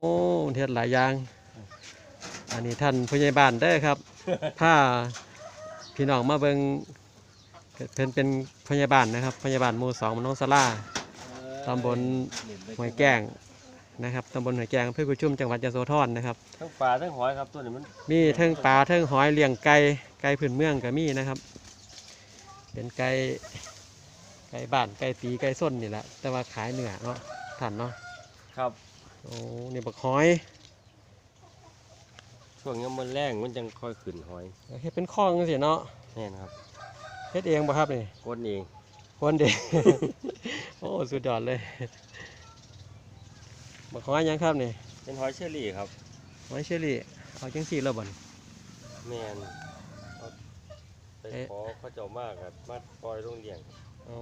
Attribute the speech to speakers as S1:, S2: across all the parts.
S1: โอ้เฮ็ดหลายอย่าง อันนี้ท่านผู้ใหญ่บ้านเด้อครับ ถ้าพี่น้องมาเบิงเพิ่นเป็นผู้ใหญ่บ้านนะครับผู้ใหญ่บ้านหมู่สองมานองสลาตำบลห้วยแก้งนะครับตำบลห้วยแก้งอำเภอกุชุ่มจังหวัดยะโสธรนะครับ
S2: ทั้งปลาทั้งหอยครับตัวนี้มัน
S1: มีเทิงปลาเทิงหอยเลี้ยงไก่ไก่พื้นเมืองก็มีนะครับเป็นไก่ไก่บ้านไก่ตีไก่ส้นนี่แหละแต่ว่าขายเนื้อเนาะท่านเนาะ
S2: ครับ
S1: โอ้นี่บักหอย
S2: ช่วงนี้มันแรงมันจังค่อยขึ้นหอย
S1: เฮ็ดเป็นคลองจังซี่เนาะ
S2: แน่นครับ
S1: เฮ็ดเองบ่ครับนี่
S2: ก้นเอง
S1: คนเด็กโอ้สุดยอดเลยบักหอยหยังครับนี่
S2: เป็นหอยเชอรี่ครับ
S1: หอยเชอรี่เอาจังซี่แล้วบ่น
S2: แม่นเอาไป
S1: เอ๊ะ
S2: ขอเขาเจ้ามากครับมาปล่อยลงเลี้ยง
S1: โอ้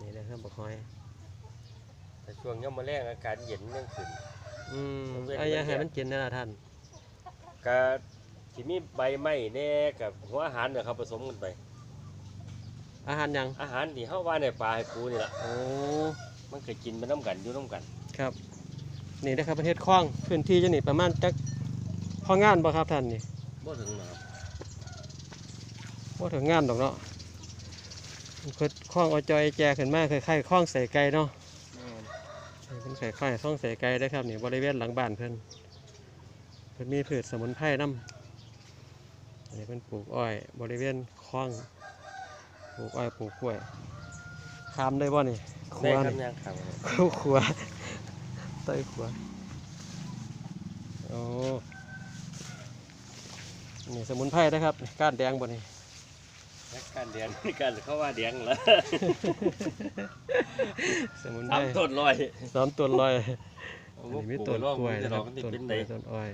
S1: นี่นะครับบักหอย
S2: แต่ช่วงนี้มันแรงอากาศเย็นยังขึ้น
S1: อืม
S2: ผมเว้น
S1: ไอ้ยัง
S2: ไว้
S1: ให้
S2: เนี่ย
S1: มันกินนั่นล่ะท่าน
S2: ก็ที่มีใบไม้แน่กับหัวอาหารเนี่ยครับผสมกันไป
S1: อาหารหยัง
S2: อาหารที่เฮาว่าในปลาให้ปูนี่ล่ะ
S1: โอ้
S2: มันเคยกินไปน้ำกันอยู่น้ำกัน
S1: ครับ นี่นะครับประเทศคลอง พื้นที่จะนี่ประมาณจักพองานบ่ครับท่านนี่
S2: บ่ถึงนะครับ
S1: บ่ถึงงานดอกเนาะมันคือคลองเอาจอยแจขึ้นมาคล้ายๆคลองใส่ไก่เนาะ
S2: แม่น
S1: เป็น ไข่ไข่ซ่องใส่ไก่ได้อครับนี่บริเวณหลังบ้านเพิ่นเพิ่นมีพืชสมุนไพรน้ำอันนี้เพิ่นปลูกอ้อย บริเวณคลองปลูกอ้อยปลูกกล้วยคามได้บ่นี่ครั
S2: ได้
S1: ว
S2: ครับ
S1: นี่
S2: ยังครับ
S1: ครัวใต้ครัวโอ้นี่สมุนไพรนะครับก้านแดงบ่นี่
S2: นั กการเดียนการเข้าว่าเดียงแล้ว
S1: สมุนไพร
S2: ทำต้นลอย
S1: สามต้นลอย
S2: โอ้
S1: อัน
S2: โห
S1: นี้มี
S2: ปลู
S1: ต้น
S2: ร่อง
S1: กล้วย
S2: จะ
S1: นะ
S2: ด
S1: ค
S2: อ
S1: รั
S2: ก
S1: บ
S2: มันติ
S1: ต้น
S2: เป็น
S1: ก
S2: ไหน
S1: ล้วยต้นอ้อย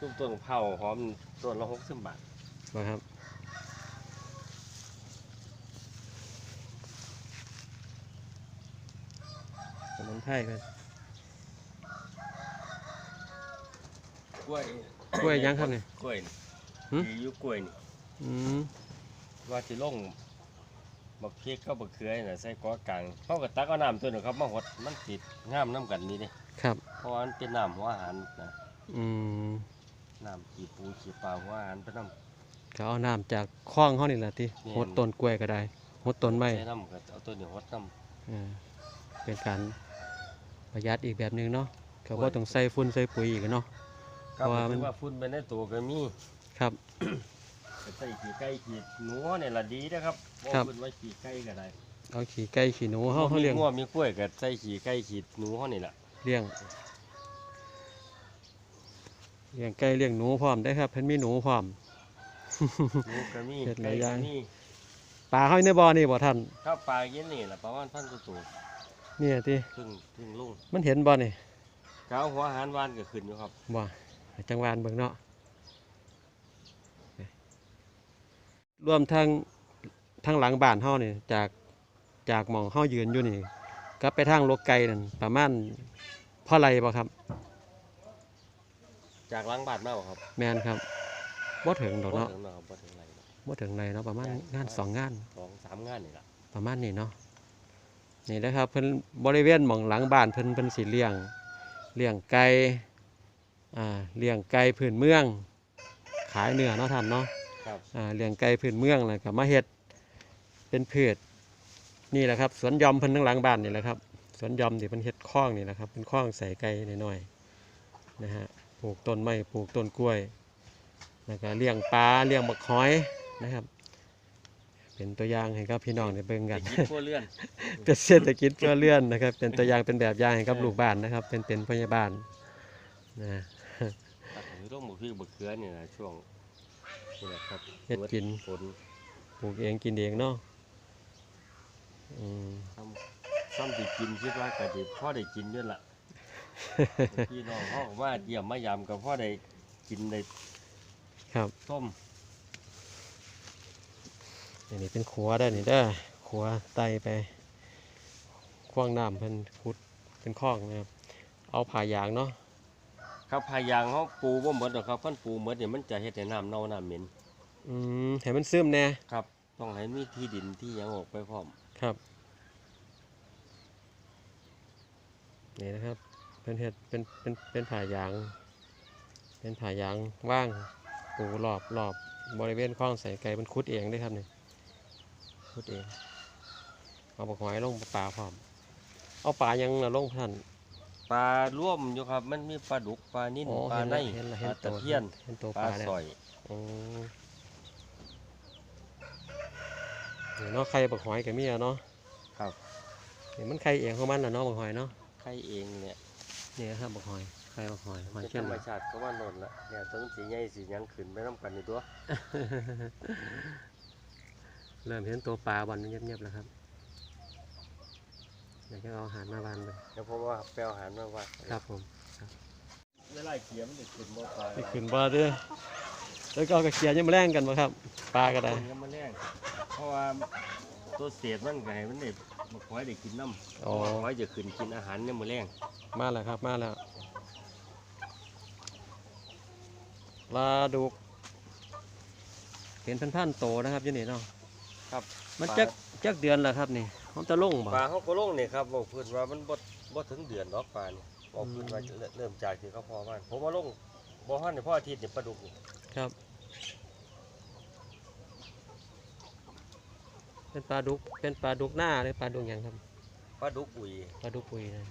S2: ต้นต้นเผาหอมต้นละหกสิบบาท
S1: นะครับสมุนไพรเพิ่น
S2: กล้วย
S1: กล้วยยังครับนี่
S2: กล้วยนี่
S1: หึ
S2: มีอยู่กล้วยนี่
S1: อืม
S2: ว่าสิลงบักพริกก็บักเขือน่ะใส่กอกลางเขาก็ตักเอาน้ำตัวหนึงครับมาหดมันติดงามน้ำกันนี่เด้
S1: ครับ
S2: เพราะว่ามันเป็นน้ำหัวอาหารนะ
S1: อืม
S2: น้ำขี้ปูขี้ปลาหัวอาหารเป็นน้
S1: ก็เอาน้ำจากคลองเขานี่แหละที่
S2: แม่น
S1: หดต้นกล้วยก็ได้หดต้นำไม้
S2: ใส่น้ำก็เอาตัวนี้หดน้
S1: เออเป็นการประหยัดอีกแบบหนึงเนาะก็บ่ต้องใส่ฝุ่นใส่ปุ๋ยอีกอะเนาะำเพราะว่ามัน
S2: ถือว่าฟุ้นไปในตัวก็มี
S1: ครับ
S2: ใส่ขี้ไก่ขี้หนูเนี่ยละดีนะครับบ่
S1: ครับ
S2: เพิ่นไว้ขี้ไก่ก็ได้
S1: เอาขี้ไก่ขี้หนูเฮาเฮา
S2: มี
S1: เลี้ยง
S2: งัวมีกล้วยก็ใส่ขี้ไก่ขี้หนูเฮานี่ล่ะ
S1: เลี้ยงเลี้ยงไก่เลี้ยงหนูพร้อมได้อครับเพิ่นมีหนูพร้อม
S2: หนูก็มี
S1: เฮ็ดห
S2: ไก่
S1: ลายอย่าง
S2: ก็มี
S1: ปลาเฮาอยู่ในบ่อนี่บ่ท่าน
S2: ข้าวปลาเย็นนี่ล่ะประมาณพันกว่าตัว
S1: เนี่ยติ
S2: ครึ่งครึ่งลุง
S1: มันเห็นบ่นี่
S2: กเอาหัวอาหารหวานก็ขึ้นอยู่ครับ
S1: บ่ให้จังหวานเบิ่งเนาะ รวมทั้งทั้งหลังบ้านเฮานี่จากจากหม่องเฮายืนอยู่นี่กลับไปทางลกไก่นั่นประมาณเพ่อไรบ่ครับ
S2: จากล้างบาดมาบ่ครับ
S1: แม่นครับบ่ถึงดอก
S2: บ่
S1: เนาะ
S2: ถึงนะครับบ่ถึงไรหรอก
S1: บ่ถึงไรเนาะประมาณงานสองงาน
S2: สองสามงานนี่ล่ะ
S1: ประมาณนี้เนาะนี่นะครับเพิ่นบริเวณหม่องหลังบ้านเพิ่นเพิ่นสิเลี้ยงเลี้ยงไก่อ่าเลี้ยงไก่พื้นเมือง ขายเนื้อเนาะท่านเนาะ
S2: ครับ
S1: อ่าเลี้ยงไก่พื้นเมืองแล้วก็มาเฮ็ดเป็นพืชนี่แหละครับสวนหยอมเพิ่นทั้งหลังบ้านนี่แหละครับสวนหยอมที่เพิ่นเฮ็ดคลองนี่แหละครับเป็นคลองใส่ไก่น้อยๆนะฮะปลูกต้นไม้ปลูกต้นกล้วยแล้วก็เลี้ยงปลาเลี้ยงบักหอยนะครับ เป็นตัวอย่างให้กับพี่น้องได้เบิ่งกัน
S2: ไปกินทั่วเลื่อน
S1: เป็นเศรษฐกิจเพื่อเลื่อนนะครับ เป็นตัวอย่างเป็นแบบอย่างให้กับ
S2: เออ
S1: ลูกบ้านนะครับ เป็นเป็นพยาบาลนะ
S2: ตัดถือต้องบ่คือบ่เขือนี่ล่ะช่วง นี่แหละครับ
S1: เฮ็ดกิน
S2: ฝน
S1: ปลูกเองกินเองเนาะอืม
S2: ซ้ำซ้ำสิกินคิดว่าก็สิพอได้กินด้วยล่ะ พี่น้องเฮาก็มาเยี่ยมมายามก็พอได้กินได้
S1: ครับ
S2: ต้ม
S1: อันนี้เป็นขัวได้อนี่เด้อขัวไตไปคว้างน้ำเพิ่นขุดเป็นคลองนะครับ เอาผ่ายางเนาะ
S2: ครับพายางเฮาปูบ่หมดหรอกครับคันปูหมดนี่มันจะเฮ็ดให้น้ำเน่าน้ำเหม็น
S1: อืมให้มันซึมแน่
S2: ครับ ต้องให้มีที่ดินที่หยังออกไปพร้อม
S1: ครับนี่นะครับ เป็นเห็ดเป็นเป็นเป็นผ่ายาง เป็นผ่ายางว่างปูรอบรอบบริเวณคลองใส่ไก่มันคุดเองเด้ครับนี่คุดเองเอาปลาหอยลงปลาพร้อม เอาปลายังนะลงท่าน
S2: ปลาร่วมอยู่ครับ มันมีปลาดุกปลานิ่น
S1: อ๋อ
S2: ปลา
S1: เห็น
S2: ใน
S1: ละเห็นละ
S2: ป
S1: เห็
S2: ลานตะ
S1: ตัว
S2: เพียน
S1: เห็นตัว
S2: ป
S1: ป
S2: ลา
S1: ลาแล้ว
S2: สอย
S1: อ๋อนี่เนาะไข่ปลาหอยกับมีอะเนาะ
S2: ครับ
S1: เห็นมันไข่เองของมันน่ะเนาะปลาหอยเนาะ
S2: ไข่เองเนี่ย
S1: นี่ครับปลาหอยไข่ปลาหอยหอย
S2: เป็น
S1: เช่น
S2: ธรรมชาติเขาว่าโนนละเนี่ยต้นสีใหญ่สีหยังขึ้นไปน้ำกันอยู่ตัว
S1: เริ่มเห็นตัวปลาบอลเงียบๆแล้วครับ เดี๋ยวจะเอาอาหารมาบานไป
S2: แล้วเพราะว่าแปลอาหารมาว่า
S1: ครับผม
S2: เวลาเขียมนจะขึ้นบ่ปลา
S1: ไปขึ้นบ่อเด้อแล้วก็เอากระเคียยังมาแรงกันบ่ครับปลาก็ได้
S2: มันก็มาแรงเพราะว่าตัวเศษมันก็ให้มันได้มาคอยได้กินน้ำ
S1: อ๋อ
S2: คอยจะขึ้นกินอาหารเนี่ยมือแรง
S1: มาแล้วครับมาแล้วปลาดุกเห็นพันๆโตนะครับอยี่นี่เนาะ
S2: ครับ
S1: มัน
S2: ปลา
S1: จัก จักเดือนแล้วครับนี่มันจะลงบ่
S2: ปลาเขาก็ลงนี่ครับบอกเพื้นว่ามันบ่บ่ถึงเดือนหรอกปลานี่บอกเพื้นว่าจะเริ่มจากที่เขาพอบ้านผมมาลงบ่ฮั่นในพ่ออาทิตย์นี่ปลาดุกนี่
S1: ครับเป็นปลาดุกเป็นปลาดุกหน้าหรือปลาดุกหยังครับ
S2: ปลาดุกอุย
S1: ปลาดุกปุยนะ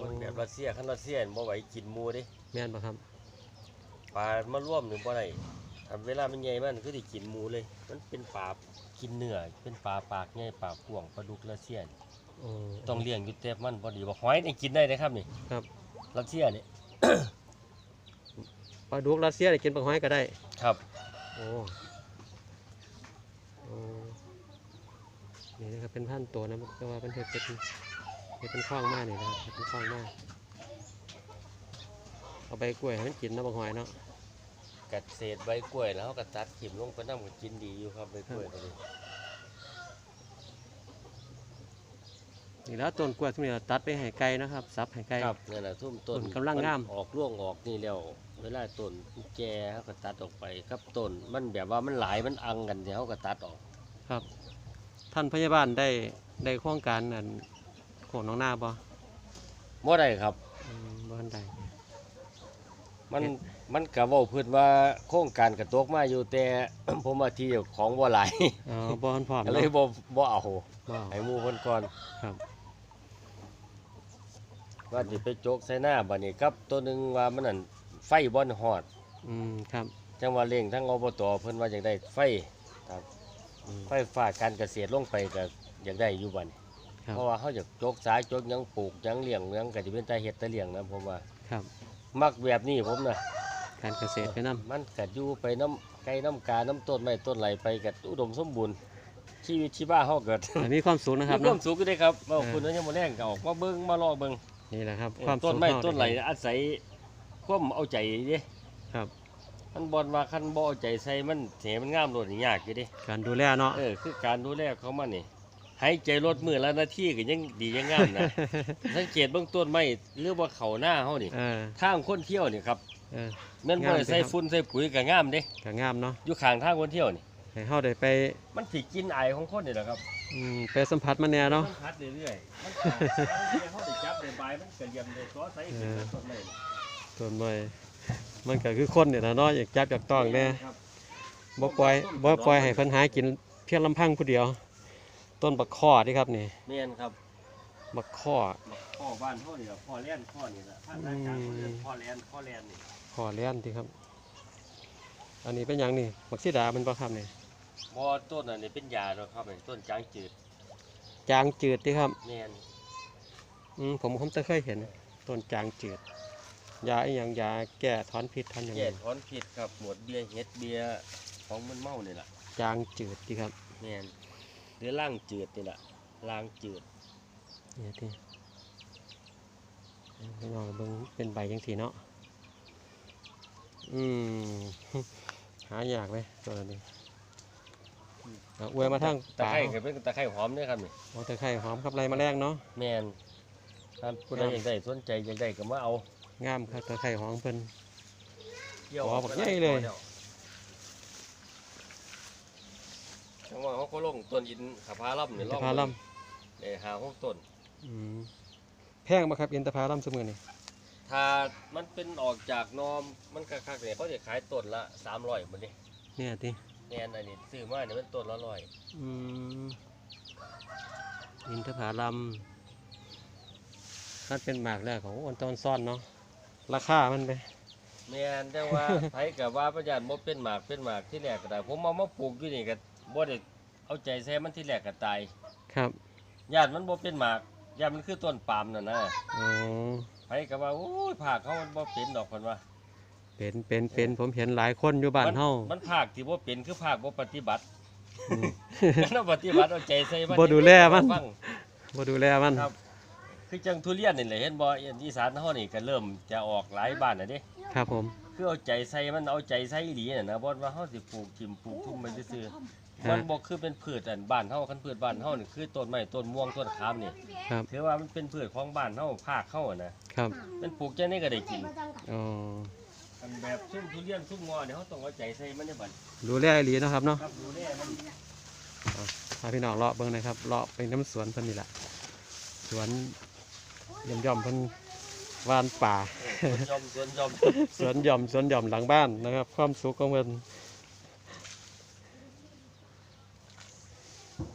S2: มันแบบรัสเซียคันรัสเซียนี่บ่ไหวกินหมูเด้
S1: แม่นปะครับ
S2: ปลามาร่วมนี่บ่ได้ ถ้าเวลามันใหญ่มันก็สิกินหมูเลย มันเป็นปลากินเนื้อเป็นปลาปากใหญ่ปากกว้างปลาดุกรัสเซียนี่
S1: โอ้
S2: ต้องเลี้ยงอยู่แต่มันบ่ดีบ่หอยนี่กินได้เด้ครับนี่
S1: ครับ
S2: รัสเซียนี่
S1: ปลาดุกรัสเซียได้กินปลาหอยก็ได้
S2: ครับ
S1: โอ้โอ้นี่นะครับเป็นพันตัวนะแต่ว่าเป็นเห็ดเป็นเห็ดเป็นข้องมากนี่นะครับเห็ดเป็นข้องมากเอาใบกล้วยให้มันกินนะบางหอยเนาะ
S2: กัดเศษใบกล้วยแล้วเขาก็ตัดขิมลงไปน้ำก็กินดีอยู่ครับใบกล้วยตัวนี้
S1: นี่แล้วต้นกล้วยที่นี่เราตัดไปให้ไก่นะครับซับให้ไก่
S2: ครับนี่นแหละทุ่มต้น
S1: ต้นกำลังงาม
S2: นออกร่วงออกนี่แล้วเวลาต้นแก่เขาก็ตัดออกไปครับต้นมันแบบว่ามันหลายมันอังกันเดี๋ยวเขาก็ตัดออก
S1: ครับ ท่านพยาบาลได้ได้โครงการอันโขนน้องหน้าบ่
S2: บ่ได้ครับ
S1: อืมบ่ทันได้
S2: มัน มันกะเว้าเพิ่นว่าโครงการกระตกมาอยู่แต่ ผมว่าที่ของบ่หลาย
S1: อ๋อบ่ทันพร้อม
S2: ก็เลย
S1: เนาะ
S2: บ่บ่เอา
S1: บ่
S2: ให้หมู่เพิ่นก่อน
S1: ครับ
S2: ว่าสิไปโจกใส่หน้าบัดนี้ครับ ตัวหนึงว่ามันนั่นไฟบ่อนฮอด
S1: อืมครับ
S2: จังว่าเร่งทั้งอบตเพิ่นว่าอยากได้ไฟ
S1: อืม
S2: ไฟฟ้าการเกษตรลงไปก็อยากได้อยู่บัดนี้
S1: ครับ
S2: เพราะว่าเขาอยากโจกสายโจกหยังปลูกหยังเลี้ยงหยังก็สิเป็นตาเฮ็ดตาเลี้ยงนะผมว่า
S1: ครับ
S2: มักแบบนี้ผมนะ
S1: การเกษตรไปนํ
S2: มันก็อยู่ไปน้ำไก่น้ำกา น้ำต้นไม้ต้นไหลไปก็อุดมสมบูรณ์ชีวิตชีวาเฮาเกิด
S1: แต่มีความสูงนะครับ
S2: มีควา
S1: เนาะ
S2: มสุขอยู่เด้ครับเว้า
S1: เออ
S2: คุณนั้นยังบ่แรงก็ออกมาเบิ่งมารอเบิ่ง
S1: นี่แหละครับ
S2: เออ
S1: ความ
S2: ต้
S1: สู
S2: น
S1: ง
S2: ไม้
S1: เฮา
S2: ต้นไหล
S1: เด้
S2: อาศัยความเอาใจเด้
S1: ครับ
S2: มันบ่นว่าคันบ่เอาใจใส่มันเสมันงามโลดนี่ยากอยู่เด้
S1: การดูแลเนาะ
S2: เออคือการดูแลเขามันนี่หายใจลดมือละนาทีก็ยังดียังงามนะสังเกตเบื้องต้นไม้หรือว่าเขาหน้าเขานี่
S1: เออ
S2: ทางคนเที่ยวนี่ครับ
S1: เออ
S2: แม่นบ่
S1: งาม
S2: ได้ใส่
S1: สิครับ
S2: ฝุ่นใส่ปุ๋ยก็งามเด้
S1: ก็งามเนาะ
S2: อยู่ข้างทางคนเที่ยวนี่
S1: ให้เฮาได้ไป
S2: มันสิกินไอของคนนี่แหละครับ
S1: อืมไปสัมผัสมันแน่เนาะ
S2: มันพัดเรื่อยๆมันขาดบางทีเขาได้จับได้บายมันก็เยี่ยมได้ซอใส่ขึ้นมาต้นไม้นี่
S1: ต้นไม้มันก็คือคนเนี่ยนะเนาะอยากจับอยากต้องแน่
S2: ครับ
S1: บ่ปล่อยบ่ปล่อยให้เพิ่นหากินเพียงลำพังผู้เดียว ต้นบักข้อนี่ครับนี่
S2: แม่นครับ
S1: บักข้อ
S2: พ่อบ้านเขานี่ล่ะพ่อแล่นพ่อนี่ล่ะท่านอาจารย์เขาเรียกพ่อแล่นพ่อแล่นนี่
S1: ข้ อเลี้ยนที่ครับ อันนี้เป็นหยังนี่บักซีดามันบ่ครับนี่
S2: บ่ต้นอันนี้เป็นยาเนาะครับไอ้ต้นจางจืด
S1: จางจืดที่ครับ
S2: แม่น
S1: อืมผมผมจะเคยเห็นต้นจางจืด ยาอีหยังยาแก้ถอนพิษถอนหยัง
S2: แก้ถอนพิษครับหมวดเบียร์เฮ็ดเบียร์ของมันเมานี่ล่ะ
S1: จางจืดที่ครับ
S2: แม่นหรือล่างจืดนี่ล่ะล่างจืด
S1: นี่ที่พี่น้องเบิ่งเป็นใบจังสีเนาะ อืมหายากเลยตัวนี้เอาอวยมาทาง
S2: ตะ
S1: ป่า
S2: ไคร้ก็เป็นตะไคร้หอมเด้อครับนี่
S1: เอาตะไคร้หอมครับไรมาแรงเนาะ
S2: แม่นท่านผู้ใดอยากได้สนใจอยากได้ก็มาเอา
S1: งามครับตะไคร้หอมเพิ่น
S2: เกี่ยว
S1: อ๋อบักใหญ่เลย
S2: จังว่าเขาก็ลงต้นอินขาพาล่ำนี่ล
S1: จะ
S2: อง
S1: พาล่
S2: เด้หาหกต้นำ
S1: อืมแพแพงบ่ครับอินทผลัมซุมื้อนี่
S2: ถ้ามันเป็นออกจากนอมมันคักๆเนี่ยเขาจะขายต้นละ300หมดนี่
S1: เนี่ยติ
S2: แน่นอันนี้ซื้อมาเนี่ยมันต้นละร้อย
S1: อืมอินทผลัมถ้าเป็นหมากแล้วของอันตอนซ่อนเนาะราคามันไป
S2: แม่นแต่ว่า ไผกับว่าประหยัดบ่เป็นหมากเป็นหมากที่แรกก็ได้ผมเอามาปลูกอยู่นี่ก็บ่ได้เอาใจใส่มันที่แรกก็ตาย
S1: ครับ
S2: ญาติมันบ่เป็นหมาก ญาติมันคือต้นปาล์มนั่นนะ
S1: อ๋อ
S2: ไผก็ว่าโอ้ยภาคเขามันบ่เป็นดอกเพิ่นว่า
S1: เป็นเป็นเป็นผมเห็นหลายคนอยู่บ้านเฮา
S2: มันภาคที่บ่เป็นคือภาคบ่ปฏิบัติ
S1: อืม
S2: เราปฏิบัติเอาใจใส่มัน
S1: บ่ดูแลมัน
S2: ฟัง
S1: บ่ดูแลมัน
S2: ครับ คือจังทุเรียนนี่แหละเห็นบ่อีสานเฮานี่ก็เริ่มจะออกหลายบ้านแล้วเด้
S1: ครับผม
S2: คือเอาใจใส่มันเอาใจใส่อีหลีน่ะนะบ่ว่าเฮาสิปลูกทิ่มปลูกทุ่มมันซื่อๆ มันบ่คือเป็นพืชอันบ้านเฮาคันพืชบ้านเฮานี่คือต้นไม้ต้นม่วงต้นขามนี่
S1: ครับ
S2: ถือว่ามันเป็นพืชของบ้านเฮาภาคเฮาอะนะครับมันปลูกจังได๋ก็ได้กิน
S1: อ๋อ
S2: อันแบบซุ่มทุเรียนซุ่มงอเนี่ยเฮาต้องเอาใจใส่มันได้บัด
S1: ดูแลอีหลีเนาะครับเนาะ
S2: ครับดูแลมัน
S1: พาพี่น้องเลาะเบิ่งหนะครับเลาะไปน้ำสวนเพิ่นนี่แหละสวนย่อมย่อมๆเพิ่นวานป่า
S2: ยอมส่วนยอม
S1: สวนหย่อมสวนหย่อมหลังบ้านนะครับ ความสุขของเพิ่น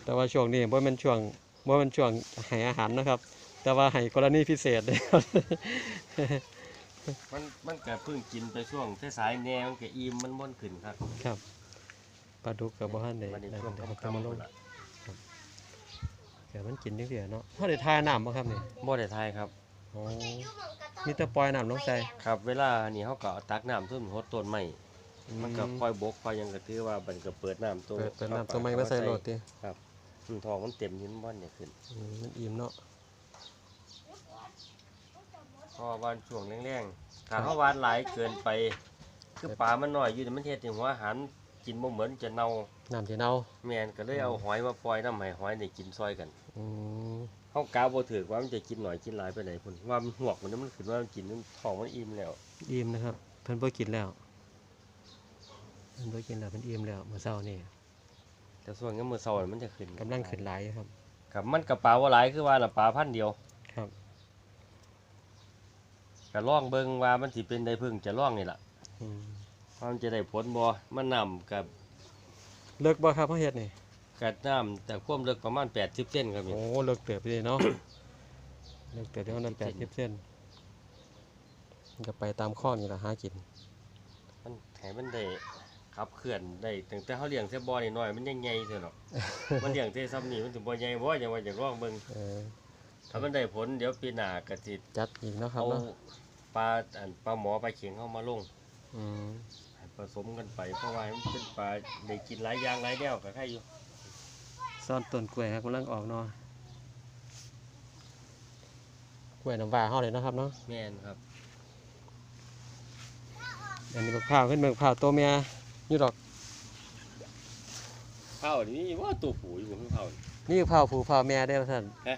S1: แต่ว่าช่วงนี้บ่แม่นช่วงบ่แม่นช่วงให้อาหารนะครับ แต่ว่าให้กรณีพิเศษเลยครับ
S2: มันมันก็เพิ่งกินไปช่วงสายๆแนวมันก็อิ่มมันม่วนขึ้นครับ
S1: ครับปลาดุกกับบ่ทันได้
S2: มันใน
S1: ได้
S2: ช่วง
S1: ได้
S2: ค่ำ
S1: เอามาลง
S2: ๆล่ะ
S1: เดี๋ยวมันกินจังซี่เนาะเฮาได้ทาน้ำบ่ครับนี่
S2: บ่ได้ทายครับ
S1: อ๋อมีแต่ปล่อยน้ำลงใส่
S2: ครับ เวลานี่เขาก็เอาตักน้ำทุ่มหดต้นไม้มันก็ค่อยบกค่อยหยังก็ถือว่ามันก็เปิดน้ำตัว
S1: เปิดเปิดน้ำตัวไม้มาใส่โหลดติ
S2: มันทองมันเต็มหินบ่อนเนี่ยขึ้น
S1: อืมมันอิ่มเนาะ
S2: เพอวานช่วงแรงๆถ้าเขาวานหลายเกินไป คือปลามันน้อยอยู่นี่มันเฮ็ดให้หัวอาหารกินบ่เหมือนจะเน่า
S1: น้ำสิเน่า
S2: แม่นก็เลยเอาหอยมาปล่อยน้ำให้หอยได้กินซอยกัน
S1: อืม
S2: เฮากาบ่ถือว่ามันจะกินหน่อยกินหลายไปไหนพุ่นว่ามันหวกมันมันขึ้นว่ามันกินมันท้องมันอิ่มแล้ว
S1: อิ่มนะครับ เพิ่นบ่กินแล้ว เพิ่นบ่กินแล้วเพิ่นอิ่มแล้วมื้อเช้านี่
S2: แต่ส่วนนี้มื้อเช้ามันจะขึ้น
S1: กำลังขึ้นหลายอยู่ครับ
S2: ครับมันกับปลาว่าหลายคือว่าละปลาพันธุ์เดียว
S1: ครับ
S2: ก็ล่องเบิ่งว่ามันสิเป็นได้พึ่งจะล่องนี่ล่ะ
S1: อืม
S2: ว่ามันจะได้ผลบ่มันน้ำกับ
S1: เลิกบ่ครับเฮาเฮ็ดนี่
S2: กับน้ำแต่ความลึกประมาณ80เซนครับนี่
S1: โอ้เลิกเติบเลยเนาะ เลิกเติบเดี๋ยวนั้น80เส้นมันก็ไปตามข้อนี่ล่ะหากิน
S2: มันให้มันได้ ขับเคลื่อนได้ตั้งแต่เฮาเลี้ยงแต่บ่อนี่น้อยมันยังใหญ่เท่าเนาะมันเลี้ยงแต่ซ้ำนี่มันถึงบ่ใหญ่บ่จังว่าอยากลองเบิ่ง
S1: เออ
S2: ถ้ามันได้ผลเดี๋ยวปีหน้าก็สิ
S1: จัดอีกเนาะครับ
S2: เอา
S1: เนาะ
S2: ปลาอันปลาหมอปลาเข็งเข้ามาลง
S1: อืม
S2: ให้ผสมกันไปเพราะว่ามันเป็นปลาได้กินหลายอย่างหลายแนวก็ใครอยู่
S1: ซ่อนต้นกล้วยครับกำลังออกเนาะกล้วยน้ำว้าเฮาเลยเนาะครับเนาะ
S2: แม่นครับ
S1: อันนี้มะพร้าวขึ้นมะพร้าวตัวเมีย อยู่ดอก
S2: ข้าวนี่ว่าตัวผูอยู่บนข้าวนี่
S1: นี่มะพร้าวผูมะพร้าวแม่ได้อท่าซั่น
S2: ฮะ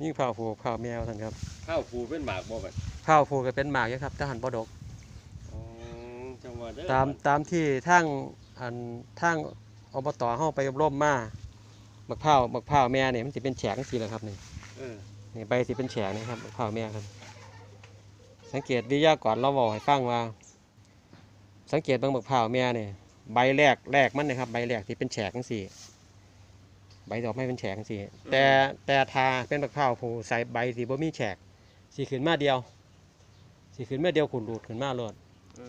S1: นี่มะพร้าวผูมะพร้าวแม่ว่าท่านครับ
S2: ข้าวผูเป็นหมากบ่บัด
S1: ข้าวผูก็เป็นหมากอยู่ครับแต่หันบ่ดก
S2: อ๋อจังหวัดเด้อ
S1: ตามตามที่ทางอันทางอบตเฮาไปอบรมมาบักพร้าวบักพร้าวแม่นี่มันสิเป็นแฉกจังซี่แหละครับนี่
S2: เออ
S1: นี่ใบสิเป็นแฉกนะครับบักพร้าวแม่ครับ สังเกตวิทยากรเราบอกให้ฟังว่า สังเกตเบิ่งบักพร้าวแม่นี่ ใบแรกแรกมันนะครับ ใบแรกที่เป็นแฉกจังซี่ใบดอกไม้เป็นแฉกจังซี่แต่แต่ทาเป็นบักพร้าวผู้ใส่ใบสิบ่มีแฉกสิขึ้นมาเดียวสิขึ้นมาเดียวขุนรูดขึ้นมาโลด
S2: เอ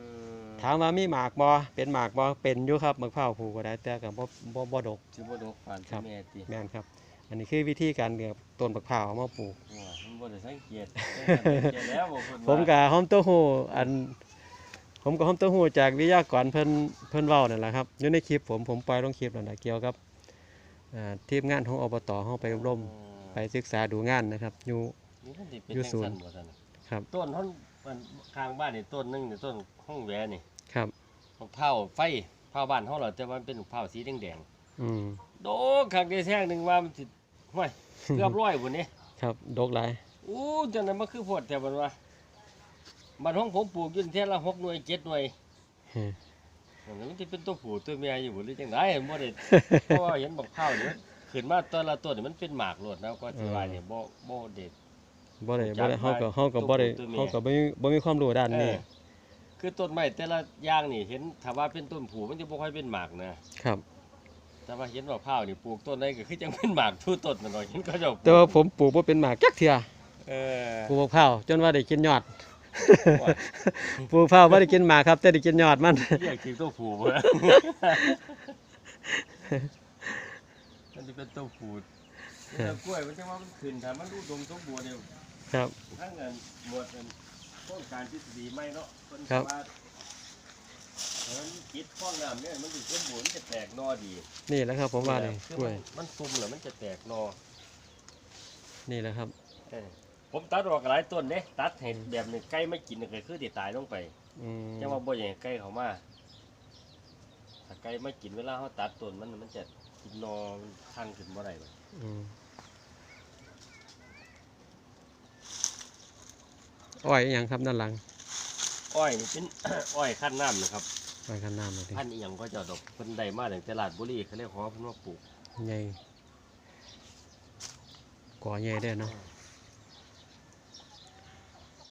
S2: อ
S1: ถามว่ามีหมากบ่เป็นหมากบ่เป็นอยู่ครับมะพร้าวผูกก็ได้แต่ก็บ่บ่บ่ดก
S2: สิบ่ดอกปาน
S1: ครับ
S2: แม่ติ
S1: แม่นครับ อันนี้คือวิธีการเลือกต้นมะพร้าวเอามาปลูก
S2: ว่ามันบ่ได้สังเกตสังเกตแล้วบ่เพิ่น
S1: ผมก็หอมเต้าหู้อัน ผมก็หอมเต้าหู้จากวิทยากรเพิ่นเพิ่นเว้านั่นแหละครับอยู่ในคลิปผมผมปล่อยลงคลิปนั่นแหละเกี่ยวกับอ่าทีมงานของอบตเฮาไปอบรมไปศึกษาดูงานนะครับ อยู่
S2: นี่มันสิเป็น
S1: อยู่
S2: จัง
S1: ศูนย์
S2: ซั่นบ่ซั่น
S1: ครับ
S2: ต้นท่อนมันข้างบ้านนี่ต้นหนึงนี่ต้นห้องแหวนี่
S1: ครับ
S2: มะพร้าวไฟพร้าวบ้านเฮาล่ะแต่ว่ามันเป็นมะพร้าวสีแดง
S1: อืม
S2: ๆโดกคักได้แท่งหนึงว่ามันสิห้วยเกือบร้อยพุ่นนี่
S1: ครับดกหลาย
S2: อู้จังนั้นมันคือโพดแต่บัดว่า บ้านของผมปลูกอยู่เท่ยละหกหน่วยเจ็ดหน่วย
S1: เฮ้
S2: อันนั้นมันสิเป็นตัวผู้ตัวเมียอยู่บ่หรือจังไดบ่ได้ เพราะว่าเห็นบักพร้าวนี่มันขึ้นมาแตอนละต้นนี่มันเป็นหมากโลดนะก็สิว่านี่บ่บ่เด็ด
S1: บ่ได้
S2: จั
S1: บ่
S2: ด
S1: ได้
S2: มา
S1: เฮาก็เฮาก็บ่ได้
S2: ตัวเมีย
S1: เฮาก็บ่มีบ่มีความรู้ด้านนี้
S2: เออคือต้นไม้แต่ละอย่างนี่เห็นถ้าว่าเป็นต้นผูมันจะบ่ค่อยเป็นหมากนะครับ แต่ว่าเห็นว่าพร้าวนี่ปลูกต้นใดก็คือจังเป็นหมากทุกต้นนั่นดอกเห็นเขาเจ้าปลูก
S1: แต่ว่าผมปลูกบ่เป็นหมากจักเทื่อ
S2: เออ
S1: ปลูกมะพร้าวจนว่าได้กินยอด ปลูกมะพร้าวบ่ได้กินหมากครับแต่ได้กินยอดมัน
S2: เรียกถึงตัวผูบ่ล่ะมันจะเป็นตัวผูแต่กล้วยมันจะว่ามันขึ้นถ้ามันอุดมสมบูรณ์เนี่ย
S1: ครับ
S2: ทั้งเงินหมวดเงินโครงการทฤษฎีไม่เนาะเพิ่น
S1: ครับ
S2: ว่าเออมันคิดข้องน้ำเนี่ยมันสิสมบูรณ์มันจะแตกหนอดี
S1: นี่แหละครับผมว่านี่
S2: คือก
S1: ล้วย
S2: มันมันซุ่มแล้วมันจะแตกหนอ
S1: นี่แหละครับ
S2: เออ ผมตัดออกหลายต้นเด้ตัดให้แบบนี้ไก่ไม่กินก็คือสิตายลงไป
S1: อืม
S2: จังว่าบ่อยากให้ไก่เขามาถ้าไก่ไม่กินเวลาเขาตัดต้นมันมันจะกินหนอมันทันขึ้นบ่ได้บัด
S1: อืมอ้อยอีหยังครับด้านหลัง
S2: อ้อยนี่เป็น อ้อยขั้นน้ำนะครับ
S1: อ้อยข้างหน้ามาดิ
S2: พันธุ์อีหยังก็เจะดอกเพิ่นได้มาจากตลาดบุรีเขาเรียกขอเพิ่นว่าปลูก
S1: ใหญ่ก่อใหญ่ได้อเนาะ
S2: เออ